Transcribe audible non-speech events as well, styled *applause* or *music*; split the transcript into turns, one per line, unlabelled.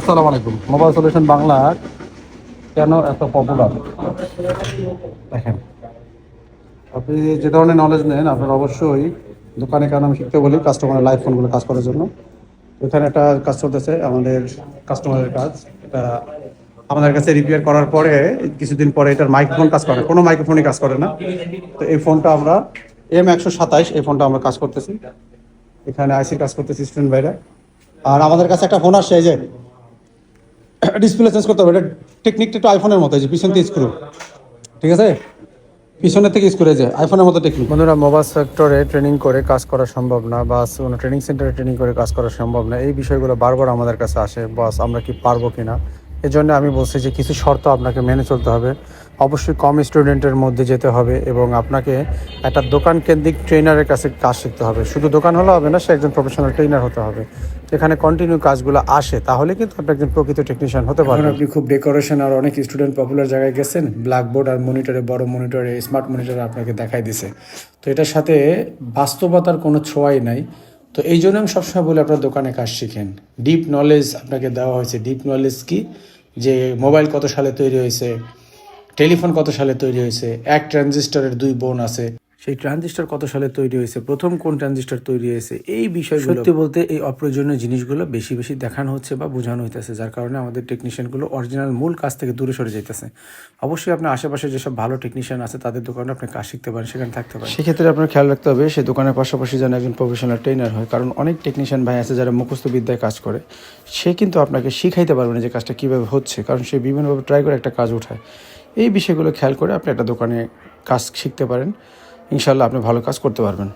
আসসালামু আলাইকুম। Mobile solution Bangla কেন এত পপুলার দেখেন, আপনি যে ধরনের নলেজ নেন, আপনার অবশ্যই দোকানে কেন আমি শিখতে বলি কাস্টমারের লাইফ ফোনগুলো কাজ করার জন্য। এখানে একটা কাজ চলতেছে, আমাদের কাস্টমারের কাজ। এটা আমাদের কাছে রিপেয়ার করার পরে, কিছুদিন পরে এটার মাইক্রোফোন কাজ করে কোনো মাইক্রোফোনই কাজ করে না। তো এই ফোনটা আমরা এম একশো সাতাইশ, এই ফোনটা আমরা কাজ করতেছি। এখানে আইসির কাজ করতেছি স্টুডেন্ট ভাইরা। আর আমাদের কাছে একটা ফোন আসছে, এই যে *coughs* ডিসপ্লে চেঞ্জ করতে হবে। এটা টেকনিকটা একটু আইফোনের মতো যে পিছন থেকে স্ক্রু ঠিক আছে? পিছনের থেকে স্ক্রু যে আইফোনের মতো টেকনিক
বন্ধুরা মোবাইল সেক্টরে ট্রেনিং করে কাজ করা সম্ভব না, বা কোনো ট্রেনিং সেন্টারে ট্রেনিং করে কাজ করা সম্ভব না। এই বিষয়গুলো বারবার আমাদের কাছে আসে, বাস, আমরা কি পারব কিনা? এই জন্য আমি বলছি যে কিছু শর্ত আপনাকে মেনে চলতে হবে। অবশ্যই কম স্টুডেন্টের মধ্যে যেতে হবে এবং আপনাকে একটা দোকান কেন্দ্রিক ট্রেনারের কাছে কাজ শিখতে হবে। শুধু দোকান হলে হবে না সে একজন প্রফেশনাল ট্রেনার হতে হবে। এখানে কন্টিনিউ কাজগুলো আসে তাহলে কিন্তু আপনি একজন প্রকৃত টেকনিশিয়ান হতে পারেন আপনি খুব ডেকোরেশন আর অনেক স্টুডেন্ট পপুলার জায়গায় গেছেন ব্ল্যাকবোর্ড আর মনিটরে বড় মনিটরে স্মার্ট মনিটরে আপনাকে দেখাই দিছে। তো এটার সাথে বাস্তবতার কোনো ছোঁয়াই নাই। তো এই জন্য আমি সবসময় বলি আপনার দোকানে কাজ শিখেন। ডিপ নলেজ আপনাকে দেওয়া হয়েছে। ডিপ নলেজ কি? যে মোবাইল কত সালে তৈরি হয়েছে, টেলিফোন কত সালে তৈরি হয়েছে, এক ট্রানজিস্টরের দুই বোন আছে। সেই ট্রানজিস্টর কত সালে তৈরি হয়েছে? প্রথম কোন ট্রানজিস্টর তৈরি হয়েছে? এই বিষয় সত্যি বলতে এই অপ্রয়োজনীয় জিনিসগুলো বেশি বেশি দেখানো হচ্ছে বা বোঝানো হইতেছে যার কারণে আমাদের টেকনিশিয়ানগুলো অরিজিনাল মূল কাজ থেকে দূরে সরে যাইতেছে। অবশ্যই আপনার আশেপাশে যেসব ভালো টেকনিশিয়ান আছে তাদের দোকানে আপনি কাজ শিখতে পারেন সেখানে থাকতে পারেন। সেক্ষেত্রে আপনার খেয়াল রাখতে হবে সে দোকানের পাশাপাশি যেন একজন প্রফেশনাল ট্রেনার হয়। কারণ অনেক টেকনিশিয়ান ভাই আছে যারা মুখস্থ বিদ্যায় কাজ করে। সে কিন্তু আপনাকে শিখাইতে পারবে না যে কাজটা কীভাবে হচ্ছে কারণ সে বিভিন্নভাবে ট্রাই করে একটা কাজ উঠায়। এই বিষয়গুলো খেয়াল করে আপনি একটা দোকানে কাজ শিখতে পারেন। ইনশাল্লাহ আপনি ভালো কাজ করতে পারবেন।